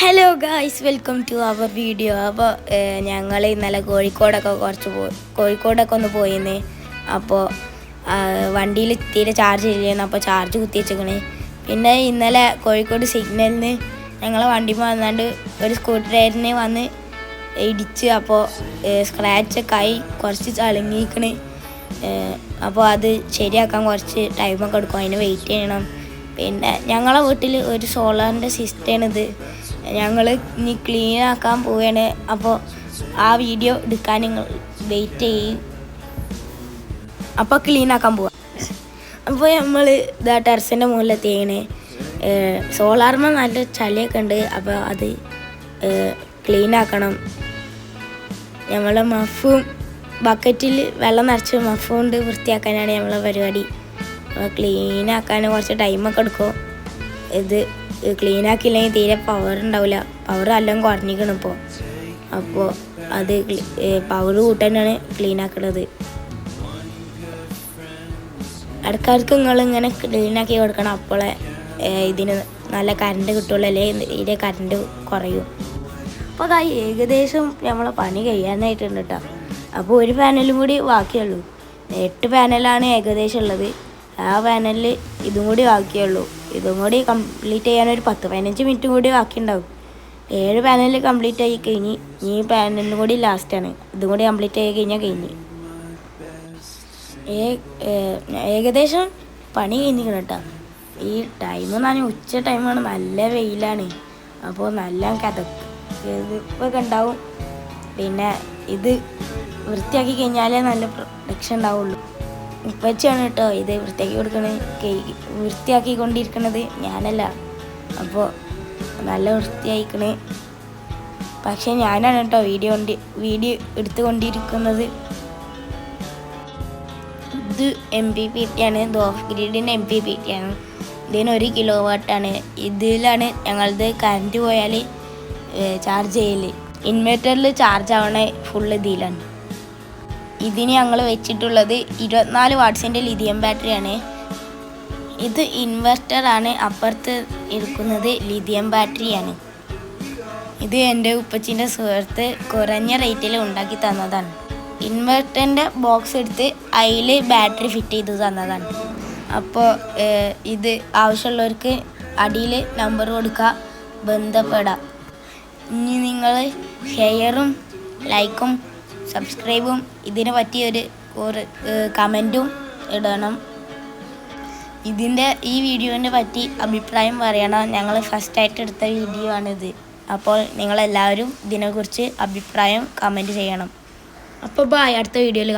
Hello guys welcome to our video അപ്പോൾ ഞങ്ങൾ ഇന്നലെ കോഴിക്കോടൊക്കെ കുറച്ച് പോയി കോഴിക്കോടൊക്കെ ഒന്ന് പോയിന്ന്. അപ്പോൾ വണ്ടിയിൽ തീരെ ചാർജ് ഇല്ലായിരുന്നു അപ്പോൾ ചാർജ് കുത്തി വെച്ചേക്കണ്. പിന്നെ ഇന്നലെ കോഴിക്കോട് സിഗ്നലിന് ഞങ്ങളെ വണ്ടി വന്നാണ്ട് ഒരു സ്കൂട്ടറിന് വന്ന് ഇടിച്ച് അപ്പോൾ സ്ക്രാച്ചൊക്കെ ആയി കുറച്ച് ചളുങ്ങിക്കണ് അപ്പോൾ അത് ശരിയാക്കാൻ കുറച്ച് ടൈമൊക്കെ എടുക്കും. അതിന് വെയിറ്റ് ചെയ്യണം. പിന്നെ ഞങ്ങളെ വീട്ടിൽ ഒരു സോളാറിന്റെ സിസ്റ്റമാണിത് ഞങ്ങൾ ഇനി ക്ലീൻ ആക്കാൻ പോവുകയാണ് അപ്പോൾ ആ വീഡിയോ എടുക്കാൻ നിങ്ങൾ വെയിറ്റ് ചെയ്യും. അപ്പോൾ ക്ലീൻ ആക്കാൻ പോവാം. അപ്പോൾ നമ്മൾ ഇതാ ടെറസിന്റെ മുകളിലെത്തിയാണ് സോളാർമ നല്ല ചളിയൊക്കെ ഉണ്ട്. അപ്പോൾ അത് ക്ലീൻ ആക്കണം. നമ്മളെ മഫും ബക്കറ്റിൽ വെള്ളം നിറച്ച് മഫും കൊണ്ട് വൃത്തിയാക്കാനാണ് നമ്മളെ പരിപാടി. ആക്കാൻ കുറച്ച് ടൈമൊക്കെ എടുക്കും. ഇത് ക്ലീൻ ആക്കിയില്ലെങ്കിൽ തീരെ പവർ ഉണ്ടാവില്ല പവർ എല്ലാം കുറഞ്ഞിരിക്കണം ഇപ്പോൾ അപ്പോൾ അത് പവർ കൂട്ടാനാണ് ക്ലീൻ ആക്കുന്നത് ഇടയ്ക്കിടയ്ക്ക് നിങ്ങൾ ഇങ്ങനെ ക്ലീൻ ആക്കി കൊടുക്കണം. അപ്പോളെ ഇതിന് നല്ല കറണ്ട് കിട്ടുള്ളൂ. അല്ലെങ്കിൽ ഇതിന്റെ കറണ്ട് കുറയും. അപ്പോൾ അതായി ഏകദേശം നമ്മളെ പണി കഴിയാനായിട്ടുണ്ട് കേട്ടോ അപ്പോൾ ഒരു പാനലും കൂടി ബാക്കിയുള്ളൂ. എട്ട് പാനലാണ് ഏകദേശം ഉള്ളത്. ആ പാനലിൽ ഇതും കൂടി ബാക്കിയുള്ളൂ. ഇതും കൂടി കംപ്ലീറ്റ് ചെയ്യാൻ ഒരു പത്ത് പതിനഞ്ച് മിനിറ്റും കൂടി ബാക്കിയുണ്ടാവും. ഏഴ് പാനൽ കംപ്ലീറ്റ് ആയി കഴിഞ്ഞ് ഈ പാനലിനും കൂടി ലാസ്റ്റാണ് ഇതും കൂടി കംപ്ലീറ്റ് ആയി കഴിഞ്ഞാൽ കഴിഞ്ഞ്. ഏകദേശം പണി കഴിഞ്ഞിരിക്കണം കേട്ടോ ഈ ടൈം എന്ന് പറഞ്ഞാൽ ഉച്ച ടൈമാണ് നല്ല വെയിലാണ്. അപ്പോൾ നല്ല കഥപ്പൊക്കെ ഉണ്ടാവും. പിന്നെ ഇത് വൃത്തിയാക്കി കഴിഞ്ഞാലേ നല്ല പ്രൊഡക്ഷൻ ഉണ്ടാവുള്ളൂ. ഉപ്പച്ചാണ് കേട്ടോ ഇത് വൃത്തിയാക്കി കൊടുക്കണത് വൃത്തിയാക്കി കൊണ്ടിരിക്കണത് ഞാനല്ല. അപ്പോൾ നല്ല വൃത്തിയായിക്കണേ. പക്ഷെ ഞാനാണ് കേട്ടോ വീഡിയോ കൊണ്ട് വീഡിയോ എടുത്തുകൊണ്ടിരിക്കുന്നത്. ഇത് എം പി പി ടി ആണ്. ദോഫ് ഗ്രിഡിന്റെ എം പി പി ടി ആണ്. ഇതിന് ഒരു കിലോ വാട്ടാണ് ഇതിലാണ് ഞങ്ങളത് കറണ്ട് പോയാൽ ചാർജ് ചെയ്യൽ ഇൻവെർട്ടറിൽ ചാർജ് ആവണേ ഫുൾ ഇതിലാണ്. ഇതിന് ഞങ്ങൾ വെച്ചിട്ടുള്ളത് ഇരുപത്തിനാല് വാട്ട്സിന്റെ ലിഥിയം ബാറ്ററിയാണ്. ഇത് ഇൻവെർട്ടറാണ്. അപ്പുറത്ത് ഇരിക്കുന്നത് ലിഥിയം ബാറ്ററിയാണ്. ഇത് എന്റെ ഉപ്പച്ചിന്റെ സുഹൃത്ത് കുറഞ്ഞ റേറ്റിൽ ഉണ്ടാക്കി തന്നതാണ്. ഇൻവെർട്ടറിന്റെ ബോക്സ് എടുത്ത് അതിൽ ബാറ്ററി ഫിറ്റ് ചെയ്ത് തന്നതാണ്. അപ്പോൾ ഇത് ആവശ്യമുള്ളവർക്ക് അടിയിൽ നമ്പർ കൊടുക്കുക ബന്ധപ്പെടാം. ഇനി നിങ്ങൾ ഷെയറും ലൈക്കും സബ്സ്ക്രൈബും. ഇതിനെ പറ്റിയൊരു ഒരു കമന്റും ഇടണം. ഇതിന്റെ ഈ വീഡിയോനെ പറ്റി അഭിപ്രായം പറയണം. ഞങ്ങൾ ഫസ്റ്റായിട്ട് എടുത്ത വീഡിയോ ആണിത്. അപ്പോൾ നിങ്ങളെല്ലാവരും ഇതിനെക്കുറിച്ച് അഭിപ്രായം കമന്റ് ചെയ്യണം. അപ്പോൾ ബായ് അടുത്ത വീഡിയോയിൽ